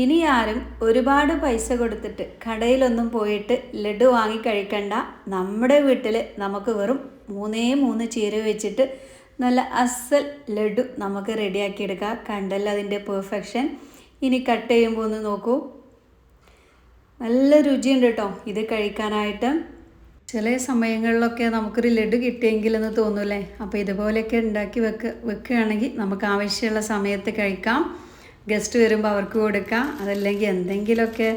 ഇനി ആരും ഒരുപാട് പൈസ കൊടുത്തിട്ട് കടയിലൊന്നും പോയിട്ട് ലഡു വാങ്ങി കഴിക്കണ്ട. നമ്മുടെ വീട്ടിൽ നമുക്ക് വെറും മൂന്നേ മൂന്ന് ചീര വെച്ചിട്ട് നല്ല അസൽ ലഡു നമുക്ക് റെഡിയാക്കി എടുക്കാം കണ്ടല്ലോ അതിന്റെ പെർഫെക്ഷൻ. ഇനി കട്ട് ചെയ്യുമ്പോൾ ഒന്ന് നോക്കൂ. നല്ല രുചിയുണ്ട് കേട്ടോ ഇത് കഴിക്കാനായിട്ട്. ചില സമയങ്ങളിലൊക്കെ നമുക്കൊരു ലഡു കിട്ടിയെങ്കിലെന്ന് തോന്നൂലേ അപ്പോൾ ഇതുപോലെയൊക്കെ ഉണ്ടാക്കി വെക്ക് വെക്കുകയാണെങ്കിൽ നമുക്ക് ആവശ്യമുള്ള സമയത്ത് കഴിക്കാം. ഗസ്റ്റ് വരുമ്പോൾ അവർക്ക് കൊടുക്കാം. അതല്ലെങ്കിൽ എന്തെങ്കിലുമൊക്കെ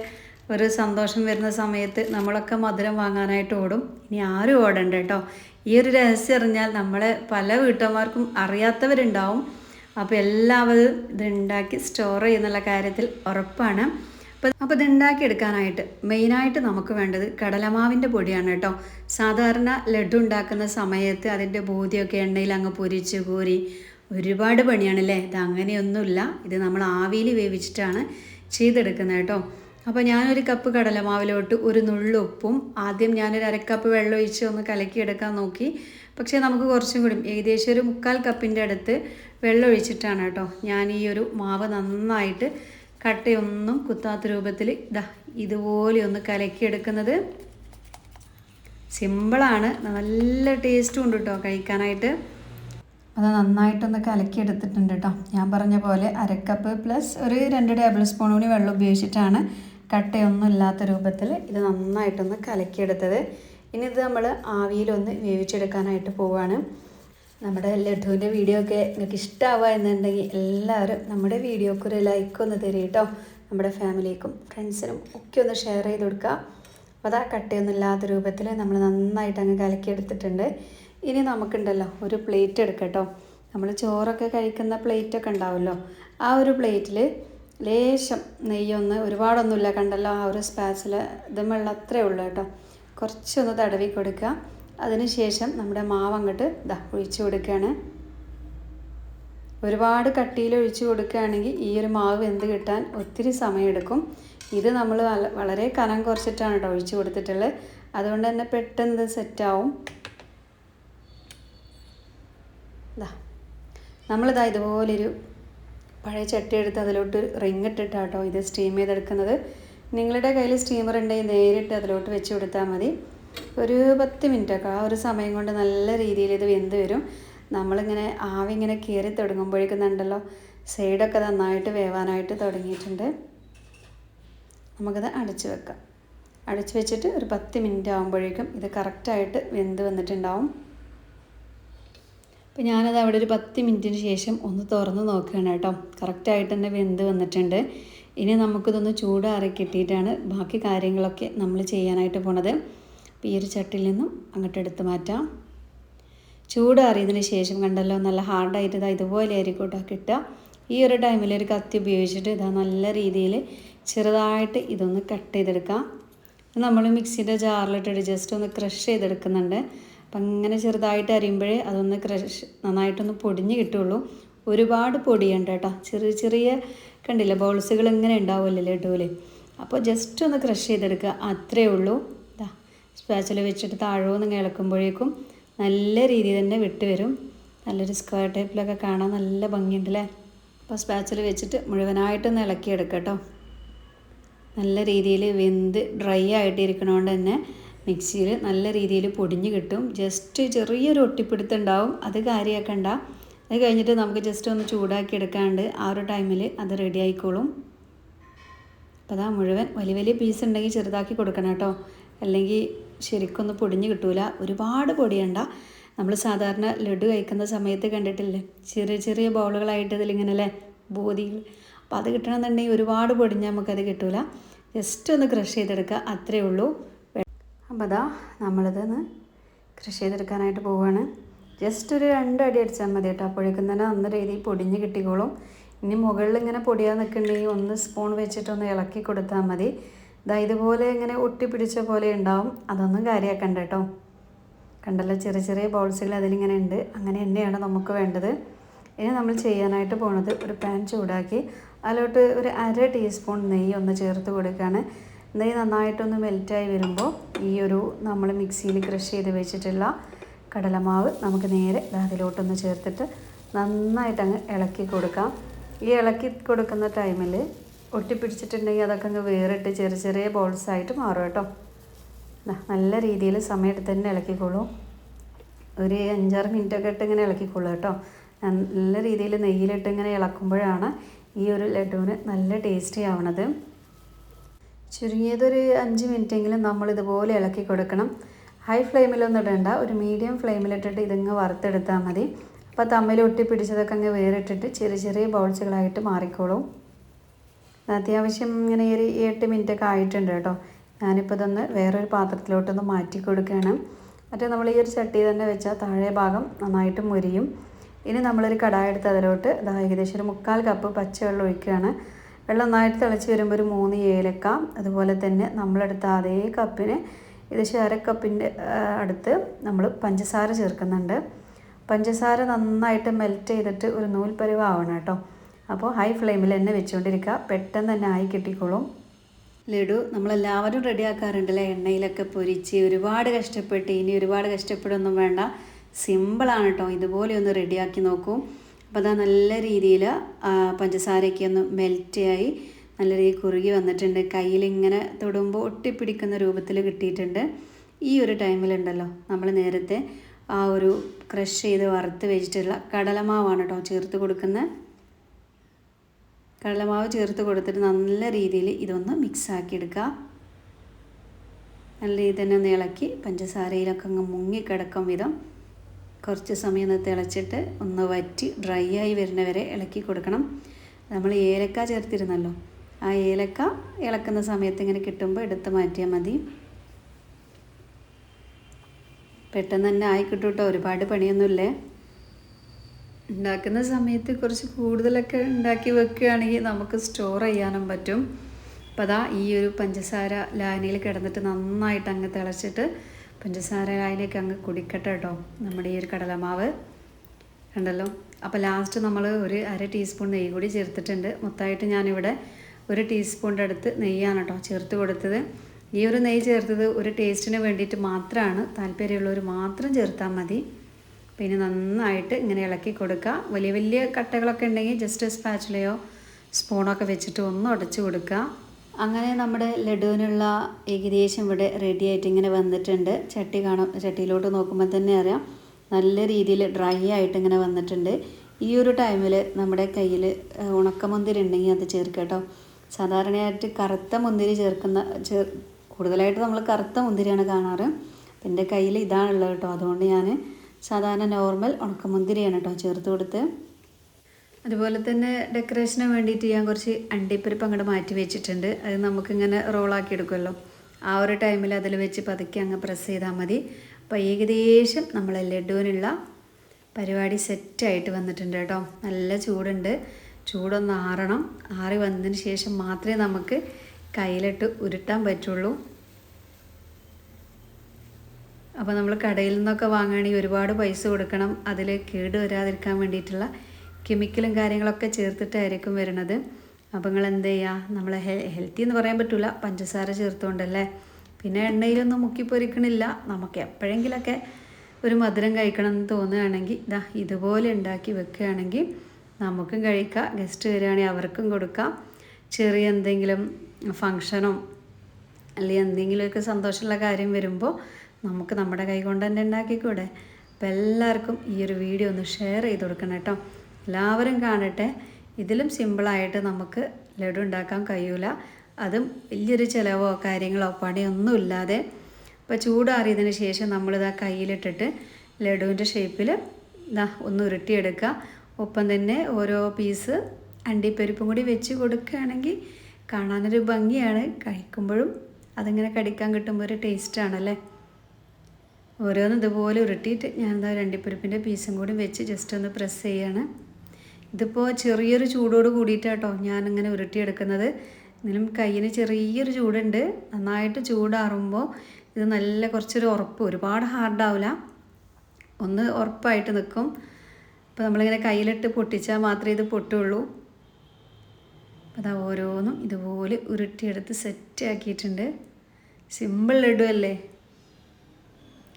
ഒരു സന്തോഷം വരുന്ന സമയത്ത് നമ്മളൊക്കെ മധുരം വാങ്ങാനായിട്ട് ഓടും. ഇനി ആരും ഓടണ്ട കേട്ടോ. ഈ ഒരു രഹസ്യം അറിഞ്ഞാൽ നമ്മളെ പല വീട്ടമ്മമാർക്കും അറിയാത്തവരുണ്ടാവും. അപ്പോൾ എല്ലാവരും ഇതുണ്ടാക്കി സ്റ്റോർ ചെയ്യുന്നുള്ള കാര്യത്തിൽ ഉറപ്പാണ്. അപ്പോൾ അപ്പോൾ ഇതുണ്ടാക്കി എടുക്കാനായിട്ട് മെയിനായിട്ട് നമുക്ക് വേണ്ടത് കടലമാവിന്റെ പൊടിയാണ് കേട്ടോ. സാധാരണ ലഡു ഉണ്ടാക്കുന്ന സമയത്ത് അതിന്റെ ബോധിയൊക്കെ എണ്ണയിൽ അങ്ങ് പൊരിച്ച് കോരി ഒരുപാട് പണിയാണല്ലേ? ഇത് അങ്ങനെയൊന്നുമില്ല. ഇത് നമ്മൾ ആവിയിൽ വേവിച്ചിട്ടാണ് ചെയ്തെടുക്കുന്നത് കേട്ടോ. അപ്പോൾ ഞാനൊരു കപ്പ് കടലമാവിലോട്ട് ഒരു നുള്ളു ഉപ്പും ആദ്യം ഞാനൊരു അരക്കപ്പ് വെള്ളം ഒഴിച്ച് ഒന്ന് കലക്കിയെടുക്കാൻ നോക്കി. പക്ഷേ നമുക്ക് കുറച്ചും കൂടി ഏകദേശം ഒരു മുക്കാൽ കപ്പിന്റെ അടുത്ത് വെള്ളം ഒഴിച്ചിട്ടാണ് കേട്ടോ. ഞാൻ ഈ ഒരു മാവ് നന്നായിട്ട് കട്ടയൊന്നും കുത്താത്ത രൂപത്തിൽ ഇതാ ഇതുപോലെ ഒന്ന് കലക്കിയെടുക്കുന്നത്. സിമ്പിളാണ്. നല്ല ടേസ്റ്റും ഉണ്ട് കേട്ടോ കഴിക്കാനായിട്ട്. അത് നന്നായിട്ടൊന്ന് കലക്കിയെടുത്തിട്ടുണ്ട് കേട്ടോ ഞാൻ പറഞ്ഞ പോലെ അരക്കപ്പ് പ്ലസ് ഒരു രണ്ട് ടേബിൾ സ്പൂൺ കൂടി വെള്ളം ഉപയോഗിച്ചിട്ടാണ് കട്ടയൊന്നും ഇല്ലാത്ത രൂപത്തിൽ ഇത് നന്നായിട്ടൊന്ന് കലക്കിയെടുത്തത്. ഇനി ഇത് നമ്മൾ ആവിയിലൊന്ന് വേവിച്ചെടുക്കാനായിട്ട് പോവുകയാണ് നമ്മുടെ ലഡുവിന്റെ വീഡിയോ ഒക്കെ നിങ്ങൾക്ക് ഇഷ്ടമാവുക എന്നുണ്ടെങ്കിൽ എല്ലാവരും നമ്മുടെ വീഡിയോക്ക് ഒരു ലൈക്ക് ഒന്ന് തരും കേട്ടോ നമ്മുടെ ഫാമിലിക്കും ഫ്രണ്ട്സിനും ഒക്കെ ഒന്ന് ഷെയർ ചെയ്ത് കൊടുക്കുക. അപ്പോൾ അതാ കട്ടയൊന്നും ഇല്ലാത്ത രൂപത്തിൽ നമ്മൾ നന്നായിട്ട് അങ്ങ് കലക്കിയെടുത്തിട്ടുണ്ട്. ഇനി നമുക്കുണ്ടല്ലോ ഒരു പ്ലേറ്റ് എടുക്കട്ടോ. നമ്മൾ ചോറൊക്കെ കഴിക്കുന്ന പ്ലേറ്റൊക്കെ ഉണ്ടാവുമല്ലോ. ആ ഒരു പ്ലേറ്റിൽ ലേശം നെയ്യൊന്ന് ഒരുപാടൊന്നുമില്ല കണ്ടല്ലോ ആ ഒരു സ്പാച്ചിൽ ഇതുമുള്ള അത്രേ ഉള്ളൂ കേട്ടോ. കുറച്ചൊന്ന് തടവി കൊടുക്കുക. അതിനുശേഷം നമ്മുടെ മാവ് അങ്ങോട്ട് ഇതാ ഒഴിച്ചു കൊടുക്കുകയാണ്. ഒരുപാട് കട്ടിയിൽ ഒഴിച്ചു കൊടുക്കുകയാണെങ്കിൽ ഈ ഒരു മാവ് എന്ത് കിട്ടാൻ ഒത്തിരി സമയമെടുക്കും. ഇത് നമ്മൾ വളരെ കനം കുറച്ചിട്ടാണ് കേട്ടോ ഒഴിച്ചു കൊടുത്തിട്ടുള്ളത്. അതുകൊണ്ട് തന്നെ പെട്ടെന്ന് സെറ്റാവും ഇതാ നമ്മളിതാ ഇതുപോലൊരു പഴയ ചട്ടി എടുത്ത് അതിലോട്ട് റിങ് ഇട്ടിട്ടാട്ടോ ഇത് സ്റ്റീം ചെയ്തെടുക്കുന്നത്. നിങ്ങളുടെ കയ്യിൽ സ്റ്റീമർ ഉണ്ടെങ്കിൽ നേരിട്ട് അതിലോട്ട് വെച്ച് കൊടുത്താൽ മതി. ഒരു പത്ത് മിനിറ്റൊക്കെ ആ ഒരു സമയം കൊണ്ട് നല്ല രീതിയിൽ ഇത് വെന്ത് വരും. നമ്മളിങ്ങനെ ആവി ഇങ്ങനെ കയറി തുടങ്ങുമ്പോഴേക്കും ഉണ്ടല്ലോ സൈഡൊക്കെ നന്നായിട്ട് വേവാനായിട്ട് തുടങ്ങിയിട്ടുണ്ട്. നമുക്കത് അടച്ച് വെക്കാം. അടച്ച് വെച്ചിട്ട് ഒരു പത്ത് മിനിറ്റ് ആകുമ്പോഴേക്കും ഇത് കറക്റ്റായിട്ട് വെന്ത് വന്നിട്ടുണ്ടാവും. അപ്പോൾ ഞാനത് അവിടെ ഒരു പത്ത് മിനിറ്റിന് ശേഷം ഒന്ന് തുറന്ന് നോക്കുകയാണ് കേട്ടോ. കറക്റ്റായിട്ട് തന്നെ വെന്ത് വന്നിട്ടുണ്ട്. ഇനി നമുക്കിതൊന്ന് ചൂടാറി കിട്ടിയിട്ടാണ് ബാക്കി കാര്യങ്ങളൊക്കെ നമ്മൾ ചെയ്യാനായിട്ട് പോണത്. അപ്പോൾ ഈ ഒരു ചട്ടിയിൽ നിന്നും അങ്ങോട്ട് എടുത്ത് മാറ്റാം. ചൂടാറിയതിന് ശേഷം കണ്ടല്ലോ നല്ല ഹാർഡായിട്ട് ഇതാ ഇതുപോലെ ആയിരിക്കും കേട്ടോ കിട്ടുക. ഈ ഒരു ടൈമിൽ ഒരു കത്തി ഉപയോഗിച്ചിട്ട് ഇതാ നല്ല രീതിയിൽ ചെറുതായിട്ട് ഇതൊന്ന് കട്ട് ചെയ്തെടുക്കാം. നമ്മൾ മിക്സിയുടെ ജാറിലിട്ടിട്ട് ജസ്റ്റ് ഒന്ന് ക്രഷ് ചെയ്തെടുക്കുന്നുണ്ട്. അപ്പം അങ്ങനെ ചെറുതായിട്ട് അരിയുമ്പോഴേ അതൊന്ന് ക്രഷ് നന്നായിട്ടൊന്ന് പൊടിഞ്ഞ് കിട്ടുള്ളൂ ഒരുപാട് പൊടിയുണ്ട് കേട്ടോ. ചെറിയ ചെറിയ കണ്ടില്ല ബോൾസുകൾ ഇങ്ങനെ ഉണ്ടാവുമല്ലോ ലഡുവിൽ അപ്പോൾ ജസ്റ്റ് ഒന്ന് ക്രഷ് ചെയ്തെടുക്കുക. അത്രേ ഉള്ളൂ. ഇതാ സ്പാച്ചിൽ വെച്ചിട്ട് താഴോന്ന് ഇളക്കുമ്പോഴേക്കും നല്ല രീതിയിൽ തന്നെ വിട്ട് വരും. നല്ലൊരു സ്ക്വയർ ടൈപ്പിലൊക്കെ കാണാൻ നല്ല ഭംഗിയുണ്ട് അല്ലേ? അപ്പോൾ സ്പാച്ചിൽ വെച്ചിട്ട് മുഴുവനായിട്ടൊന്ന് ഇളക്കിയെടുക്കാം കേട്ടോ. നല്ല രീതിയിൽ വെന്ത് ഡ്രൈ ആയിട്ടിരിക്കണോണ്ട് തന്നെ മിക്സിയിൽ നല്ല രീതിയിൽ പൊടിഞ്ഞ് കിട്ടും. ജസ്റ്റ് ചെറിയൊരു ഒട്ടിപ്പിടുത്തുണ്ടാവും അത് കാര്യമാക്കണ്ട അത് കഴിഞ്ഞിട്ട് നമുക്ക് ജസ്റ്റ് ഒന്ന് ചൂടാക്കി എടുക്കാണ്ട് ആ ഒരു ടൈമിൽ അത് റെഡി ആയിക്കോളും. അപ്പോൾ അതാ മുഴുവൻ വലിയ വലിയ പീസ് ഉണ്ടെങ്കിൽ ചെറുതാക്കി കൊടുക്കണം കേട്ടോ. അല്ലെങ്കിൽ ശരിക്കൊന്ന് പൊടിഞ്ഞ് കിട്ടൂല. ഒരുപാട് പൊടിയണ്ട. നമ്മൾ സാധാരണ ലഡു കഴിക്കുന്ന സമയത്ത് കണ്ടിട്ടില്ലേ? ചെറിയ ചെറിയ ബൗളുകളായിട്ട് ഇതിലിങ്ങനെ അല്ലേ ബോധികൾ അപ്പോൾ അത് കിട്ടണമെന്നുണ്ടെങ്കിൽ ഒരുപാട് പൊടിഞ്ഞാൽ നമുക്കത് കിട്ടൂല. ജസ്റ്റ് ഒന്ന് ക്രഷ് ചെയ്തെടുക്കുക. അത്രയേ ഉള്ളൂ. അപ്പോൾ അതാ നമ്മളിതൊന്ന് കൃഷി ചെയ്തെടുക്കാനായിട്ട് പോവുകയാണ് ജസ്റ്റ് ഒരു രണ്ടടി അടി അടിച്ചാൽ മതി കേട്ടോ. അപ്പോഴേക്കും തന്നെ നല്ല രീതിയിൽ പൊടിഞ്ഞ് കിട്ടിക്കോളും. ഇനി മുകളിൽ ഇങ്ങനെ പൊടിയാൻ നിൽക്കുന്നുണ്ടെങ്കിൽ ഒന്ന് സ്പൂൺ വെച്ചിട്ടൊന്ന് ഇളക്കി കൊടുത്താൽ മതി. ഇതാ ഇതുപോലെ ഇങ്ങനെ ഒട്ടിപ്പിടിച്ച പോലെ ഉണ്ടാവും. അതൊന്നും കാര്യമാക്കണ്ട കേട്ടോ. കണ്ടല്ലോ ചെറിയ ചെറിയ ബോൾസുകൾ അതിലിങ്ങനെ ഉണ്ട്. അങ്ങനെ തന്നെയാണ് നമുക്ക് വേണ്ടത്. ഇനി നമ്മൾ ചെയ്യാനായിട്ട് പോണത് ഒരു പാൻ ചൂടാക്കി. അതിലോട്ട് ഒരു അര ടീസ്പൂൺ നെയ്യ് ഒന്ന് ചേർത്ത് കൊടുക്കുകയാണ്. നെയ്യ് നന്നായിട്ടൊന്ന് മെൽറ്റായി വരുമ്പോൾ ഈ ഒരു നമ്മൾ മിക്സിയിൽ ക്രഷ് ചെയ്ത് വെച്ചിട്ടുള്ള കടലമാവ് നമുക്ക് നേരെ അതിലോട്ടൊന്ന് ചേർത്തിട്ട് നന്നായിട്ട് അങ്ങ് ഇളക്കി കൊടുക്കാം. ഈ ഇളക്കി കൊടുക്കുന്ന ടൈമിൽ ഒട്ടിപ്പിടിച്ചിട്ടുണ്ടെങ്കിൽ അതൊക്കെ അങ്ങ് വേറിട്ട് ചെറിയ ചെറിയ ബോൾസ് ആയിട്ട് മാറും കേട്ടോ. നല്ല രീതിയിൽ സമയത്ത് തന്നെ ഇളക്കിക്കോളൂ. ഒരു അഞ്ചാറ് മിനിറ്റൊക്കെ ഇട്ട് ഇങ്ങനെ ഇളക്കിക്കോളൂ കേട്ടോ. നല്ല രീതിയിൽ നെയ്യിലിട്ട് ഇങ്ങനെ ഇളക്കുമ്പോഴാണ് ഈ ഒരു ലഡുവിന് നല്ല ടേസ്റ്റി ആവണത്. ചുരുങ്ങിയതൊരു അഞ്ച് മിനിറ്റെങ്കിലും നമ്മൾ ഇതുപോലെ ഇളക്കി കൊടുക്കണം. ഹൈ ഫ്ലെയിമിലൊന്നും ഇടേണ്ട. ഒരു മീഡിയം ഫ്ലെയിമിലിട്ടിട്ട് ഇതങ്ങ് വറുത്തെടുത്താൽ മതി. അപ്പോൾ തമ്മിൽ ഒട്ടിപ്പിടിച്ചതൊക്കെ അങ്ങ് വേറിട്ടിട്ട് ചെറിയ ചെറിയ ബൗൾസുകളായിട്ട് മാറിക്കോളും. അത്യാവശ്യം ഇങ്ങനെ ഒരു എട്ട് മിനിറ്റ് ഒക്കെ ആയിട്ടുണ്ട് കേട്ടോ. ഞാനിപ്പോൾ ഇതൊന്ന് വേറൊരു പാത്രത്തിലോട്ടൊന്ന് മാറ്റി കൊടുക്കുകയാണ്. മറ്റേ നമ്മൾ ഈ ഒരു ചട്ടി തന്നെ വെച്ചാൽ താഴെ ഭാഗം നന്നായിട്ട് മുരിയും. ഇനി നമ്മളൊരു കടായ എടുത്ത് അതിലോട്ട് ഏകദേശം ഒരു മുക്കാൽ കപ്പ് പച്ചവെള്ളം ഒഴിക്കുകയാണ്. വെള്ളം നന്നായിട്ട് തിളച്ച് വരുമ്പോൾ ഒരു മൂന്ന് ഏലക്ക അതുപോലെ തന്നെ നമ്മളെടുത്ത അതേ കപ്പിന് ഏകദേശം അര കപ്പിന്റെ അടുത്ത് നമ്മൾ പഞ്ചസാര ചേർക്കുന്നുണ്ട്. പഞ്ചസാര നന്നായിട്ട് മെൽറ്റ് ചെയ്തിട്ട് ഒരു നൂൽ പരിവാവണം കേട്ടോ. അപ്പോൾ ഹൈ ഫ്ലെയിമിൽ തന്നെ വെച്ചുകൊണ്ടിരിക്കുക പെട്ടെന്ന് തന്നെ ആയി കിട്ടിക്കോളും. ലഡു നമ്മളെല്ലാവരും റെഡിയാക്കാറുണ്ടല്ലേ എണ്ണയിലൊക്കെ പൊരിച്ച് ഒരുപാട് കഷ്ടപ്പെട്ട് ഇനി ഒരുപാട് കഷ്ടപ്പെടൊന്നും വേണ്ട. സിമ്പിളാണ് കേട്ടോ. ഇതുപോലെ ഒന്ന് റെഡിയാക്കി നോക്കൂ. അപ്പോൾ അതാ നല്ല രീതിയിൽ പഞ്ചസാരയൊക്കെ ഒന്ന് മെൽറ്റായി നല്ല രീതിയിൽ കുറുകി വന്നിട്ടുണ്ട്. കയ്യിൽ ഇങ്ങനെ തൊടുമ്പോൾ ഒട്ടിപ്പിടിക്കുന്ന രൂപത്തിൽ കിട്ടിയിട്ടുണ്ട്. ഈ ഒരു ടൈമിലുണ്ടല്ലോ നമ്മൾ നേരത്തെ ആ ഒരു ക്രഷ് ചെയ്ത് വറുത്ത് വെച്ചിട്ടുള്ള കടലമാവാണ് കേട്ടോ ചേർത്ത് കൊടുക്കുന്ന. കടലമാവ് ചേർത്ത് കൊടുത്തിട്ട് നല്ല രീതിയിൽ ഇതൊന്ന് മിക്സ് ആക്കി എടുക്കുക നല്ല രീതിയിൽ തന്നെ ഒന്ന് ഇളക്കി പഞ്ചസാരയിലൊക്കെ അങ്ങ് മുങ്ങിക്കിടക്കും വിധം. കുറച്ച് സമയം ഒന്ന് തിളച്ചിട്ട് ഒന്ന് വറ്റി ഡ്രൈ ആയി വരുന്നവരെ ഇളക്കി കൊടുക്കണം. നമ്മൾ ഏലക്ക ചേർത്തിരുന്നല്ലോ. ആ ഏലക്ക ഇളക്കുന്ന സമയത്ത് ഇങ്ങനെ കിട്ടുമ്പോൾ എടുത്ത് മാറ്റിയാൽ മതി. പെട്ടെന്ന് തന്നെ ആയി കിട്ടും കേട്ടോ ഒരുപാട് പണിയൊന്നുമില്ലേ? ഉണ്ടാക്കുന്ന സമയത്ത് കുറച്ച് കൂടുതലൊക്കെ ഉണ്ടാക്കി വെക്കുകയാണെങ്കിൽ നമുക്ക് സ്റ്റോർ ചെയ്യാനും പറ്റും. അപ്പോൾ അതാ ഈ ഒരു പഞ്ചസാര ലാനിയിൽ കിടന്നിട്ട് നന്നായിട്ട് അങ്ങ് തിളച്ചിട്ട് പഞ്ചസാര ലായനിയൊക്കെ അങ്ങ് കുടിക്കട്ടെ കേട്ടോ. നമ്മുടെ ഈ ഒരു കടലമാവ്. ഉണ്ടല്ലോ അപ്പോൾ ലാസ്റ്റ് നമ്മൾ ഒരു അര ടീസ്പൂൺ നെയ്യ് കൂടി ചേർത്തിട്ടുണ്ട്. മൊത്തമായിട്ട് ഞാനിവിടെ ഒരു ടീസ്പൂണിന്റെ അടുത്ത് നെയ്യാണ് കേട്ടോ ചേർത്ത് കൊടുത്തത്. ഈ ഒരു നെയ്യ് ചേർത്തത് ഒരു ടേസ്റ്റിന് വേണ്ടിയിട്ട് മാത്രമാണ് താല്പര്യമുള്ളവർ മാത്രം ചേർത്താൽ മതി. പിന്നെ നന്നായിട്ട് ഇങ്ങനെ ഇളക്കി കൊടുക്കുക വലിയ വലിയ കട്ടകളൊക്കെ ഉണ്ടെങ്കിൽ ജസ്റ്റ് സ്പാച്ചിലയോ സ്പൂണൊക്കെ വെച്ചിട്ട് ഒന്ന് ഉടച്ച് കൊടുക്കുക അങ്ങനെ നമ്മുടെ ലഡുവിനുള്ള ഏകദേശം ഇവിടെ റെഡി ആയിട്ട് ഇങ്ങനെ വന്നിട്ടുണ്ട്. ചട്ടി കാണാം ചട്ടിയിലോട്ട് നോക്കുമ്പോൾ തന്നെ അറിയാം. നല്ല രീതിയിൽ ഡ്രൈ ആയിട്ട് ഇങ്ങനെ വന്നിട്ടുണ്ട്. ഈ ഒരു ടൈമിൽ നമ്മുടെ കയ്യിൽ ഉണക്കമുന്തിരി ഉണ്ടെങ്കിൽ അത് ചേർക്കുക കേട്ടോ. സാധാരണയായിട്ട് കറുത്ത മുന്തിരി ചേർക്കുന്ന ചേർ കൂടുതലായിട്ട് നമ്മൾ കറുത്ത മുന്തിരിയാണ് കാണാറ്. അപ്പം എന്റെ കയ്യിൽ ഇതാണുള്ളത് കേട്ടോ. അതുകൊണ്ട് ഞാൻ സാധാരണ നോർമൽ ഉണക്കമുന്തിരിയാണ് കേട്ടോ ചേർത്ത് കൊടുത്ത്. അതുപോലെ തന്നെ ഡെക്കറേഷന് വേണ്ടിയിട്ട് ഞാൻ കുറച്ച് അണ്ടിപ്പരിപ്പ് അങ്ങോട്ട് മാറ്റി വെച്ചിട്ടുണ്ട്. അത് നമുക്കിങ്ങനെ റോളാക്കി എടുക്കുമല്ലോ. ആ ഒരു ടൈമിൽ അതിൽ വെച്ച് പതുക്കെ അങ്ങ് പ്രസ് ചെയ്താൽ മതി. അപ്പോൾ ഏകദേശം നമ്മൾ ലഡുവിനുള്ള പരിപാടി സെറ്റായിട്ട് വന്നിട്ടുണ്ട് കേട്ടോ. നല്ല ചൂടുണ്ട്. ചൂടൊന്ന് ആറണം. ആറി വന്നതിന് ശേഷം മാത്രമേ നമുക്ക് കയ്യിലിട്ട് ഉരുട്ടാൻ പറ്റുള്ളൂ. അപ്പോൾ നമ്മൾ കടയിൽ നിന്നൊക്കെ വാങ്ങുകയാണെങ്കിൽ ഒരുപാട് പൈസ കൊടുക്കണം. അതിൽ കേട് വരാതിരിക്കാൻ വേണ്ടിയിട്ടുള്ള കെമിക്കലും കാര്യങ്ങളൊക്കെ ചേർത്തിട്ടായിരിക്കും വരുന്നത്. അപ്പോൾ നിങ്ങൾ എന്ത് ചെയ്യുക നമ്മൾ ഹെൽത്തി എന്ന് പറയാൻ പറ്റില്ല പഞ്ചസാര ചേർത്തുകൊണ്ടല്ലേ പിന്നെ എണ്ണയിലൊന്നും മുക്കി പൊരിക്കണില്ല. നമുക്ക് എപ്പോഴെങ്കിലൊക്കെ ഒരു മധുരം കഴിക്കണം എന്ന് തോന്നുകയാണെങ്കിൽ ഇതാ ഇതുപോലെ ഉണ്ടാക്കി വെക്കുകയാണെങ്കിൽ നമുക്കും കഴിക്കാം. ഗസ്റ്റ് വരികയാണെങ്കിൽ അവർക്കും കൊടുക്കാം. ചെറിയ എന്തെങ്കിലും ഫങ്ഷനോ അല്ലെങ്കിൽ എന്തെങ്കിലുമൊക്കെ സന്തോഷമുള്ള കാര്യം വരുമ്പോൾ നമുക്ക് നമ്മുടെ കൈ കൊണ്ട് തന്നെ ഉണ്ടാക്കിക്കൂടെ? അപ്പോൾ എല്ലാവർക്കും ഈ ഒരു വീഡിയോ ഒന്ന് ഷെയർ ചെയ്ത് കൊടുക്കണം കേട്ടോ. എല്ലാവരും കാണട്ടെ. ഇതിലും സിമ്പിളായിട്ട് നമുക്ക് ലഡു ഉണ്ടാക്കാൻ കഴിയൂല. അതും വലിയൊരു ചിലവോ കാര്യങ്ങളോ പണിയൊന്നും ഇല്ലാതെ അപ്പോൾ ചൂടാറിയതിന് ശേഷം നമ്മളിതാ കയ്യിലിട്ടിട്ട് ലഡുവിന്റെ ഷേപ്പിൽ ഇതാ ഒന്ന് ഉരുട്ടിയെടുക്കുക. ഒപ്പം തന്നെ ഓരോ പീസ് അണ്ടിപ്പരിപ്പും കൂടി വെച്ച് കൊടുക്കുകയാണെങ്കിൽ കാണാനൊരു ഭംഗിയാണ്. കഴിക്കുമ്പോഴും അതിങ്ങനെ കടിക്കാൻ കിട്ടുമ്പോൾ ഒരു ടേസ്റ്റാണല്ലേ? ഓരോന്നും ഇതുപോലെ ഉരുട്ടിയിട്ട് ഞാൻ ഒരു രണ്ടിപ്പരിപ്പിന്റെ പീസും കൂടി വെച്ച് ജസ്റ്റ് ഒന്ന് പ്രസ് ചെയ്യാണ്. ഇതിപ്പോൾ ചെറിയൊരു ചൂടോട് കൂടിയിട്ടാട്ടോ ഞാനിങ്ങനെ ഉരുട്ടിയെടുക്കുന്നത്. എന്നാലും കയ്യിന് ചെറിയൊരു ചൂടുണ്ട്. നന്നായിട്ട് ചൂടാറുമ്പോൾ ഇത് നല്ല കുറച്ചൊരു ഉറപ്പ് ഒരുപാട് ഹാർഡാവില്ല ഒന്ന് ഉറപ്പായിട്ട് നിൽക്കും അപ്പോൾ നമ്മളിങ്ങനെ കയ്യിലിട്ട് പൊട്ടിച്ചാൽ മാത്രമേ ഇത് പൊട്ടുള്ളൂ. അപ്പോൾ അതാ ഓരോന്നും ഇതുപോലെ ഉരുട്ടിയെടുത്ത് സെറ്റ് ആക്കിയിട്ടുണ്ട്. സിമ്പിൾ ലഡു അല്ലേ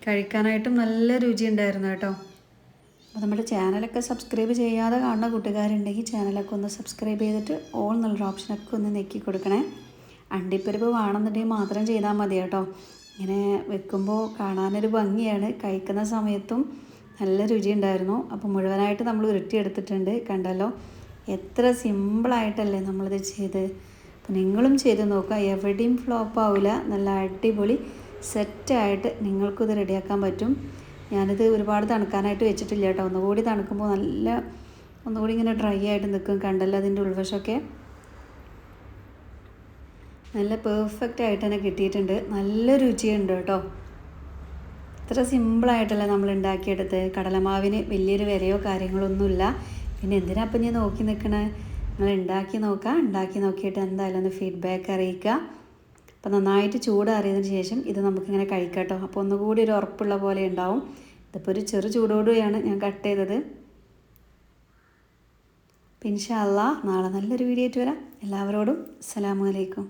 കഴിക്കാനായിട്ടും നല്ല രുചി ഉണ്ടായിരുന്നു കേട്ടോ. അപ്പോൾ നമ്മുടെ ചാനലൊക്കെ സബ്സ്ക്രൈബ് ചെയ്യാതെ കാണുന്ന കൂട്ടുകാരുണ്ടെങ്കിൽ ചാനലൊക്കെ ഒന്ന് സബ്സ്ക്രൈബ് ചെയ്തിട്ട് ഓൾ എന്നുള്ളൊരു ഓപ്ഷനൊക്കെ ഒന്ന് നെക്കി കൊടുക്കണേ. അണ്ടിപ്പരിപ്പ് വേണമെന്നുണ്ടെങ്കിൽ മാത്രം ചെയ്താൽ മതി കേട്ടോ. ഇങ്ങനെ വെക്കുമ്പോൾ കാണാനൊരു ഭംഗിയാണ്. കഴിക്കുന്ന സമയത്തും നല്ല രുചി ഉണ്ടായിരുന്നു അപ്പോൾ മുഴുവനായിട്ട് നമ്മൾ ഉരുട്ടി എടുത്തിട്ടുണ്ട് കണ്ടല്ലോ. എത്ര സിമ്പിളായിട്ടല്ലേ നമ്മളിത് ചെയ്ത്. അപ്പോൾ നിങ്ങളും ചെയ്ത് നോക്കുക. എവിടെയും ഫ്ലോപ്പ് ആവില്ല. നല്ല അടിപൊളി സെറ്റായിട്ട് നിങ്ങൾക്കും ഇത് റെഡിയാക്കാൻ പറ്റും. ഞാനിത് ഒരുപാട് തണുക്കാനായിട്ട് വെച്ചിട്ടില്ല കേട്ടോ. ഒന്നുകൂടി തണുക്കുമ്പോൾ നല്ല ഒന്നുകൂടി ഇങ്ങനെ ഡ്രൈ ആയിട്ട് നിൽക്കും കണ്ടല്ലോ അതിന്റെ ഉൾവശമൊക്കെ. നല്ല പെർഫെക്റ്റ് ആയിട്ട് തന്നെ കിട്ടിയിട്ടുണ്ട്. നല്ല രുചിയുണ്ട് കേട്ടോ. ഇത്ര സിമ്പിളായിട്ടല്ല നമ്മൾ ഉണ്ടാക്കിയെടുത്ത്. കടലമാവിന് വലിയൊരു വിലയോ കാര്യങ്ങളൊന്നുമില്ല. പിന്നെ എന്തിനാ അപ്പം ഞാൻ നോക്കി നിൽക്കണേ? നിങ്ങൾ ഉണ്ടാക്കി നോക്കുക ഉണ്ടാക്കി നോക്കിയിട്ട് എന്തായാലും ഒന്ന് ഫീഡ്ബാക്ക് അറിയിക്കുക. അപ്പോൾ നന്നായിട്ട് ചൂടാറിയതിന് ശേഷം ഇത് നമുക്കിങ്ങനെ കഴിക്കാം കേട്ടോ. അപ്പോൾ ഒന്നുകൂടി ഒരു ഉറപ്പുള്ള പോലെ ഉണ്ടാവും. ഇതിപ്പോൾ ഒരു ചെറു ചൂടോടുകയാണ് ഞാൻ കട്ട് ചെയ്തത്. അല്ലാ നാളെ നല്ലൊരു വീഡിയോ ആയിട്ട് വരാം. എല്ലാവരോടും അസ്സലാമു അലൈക്കും.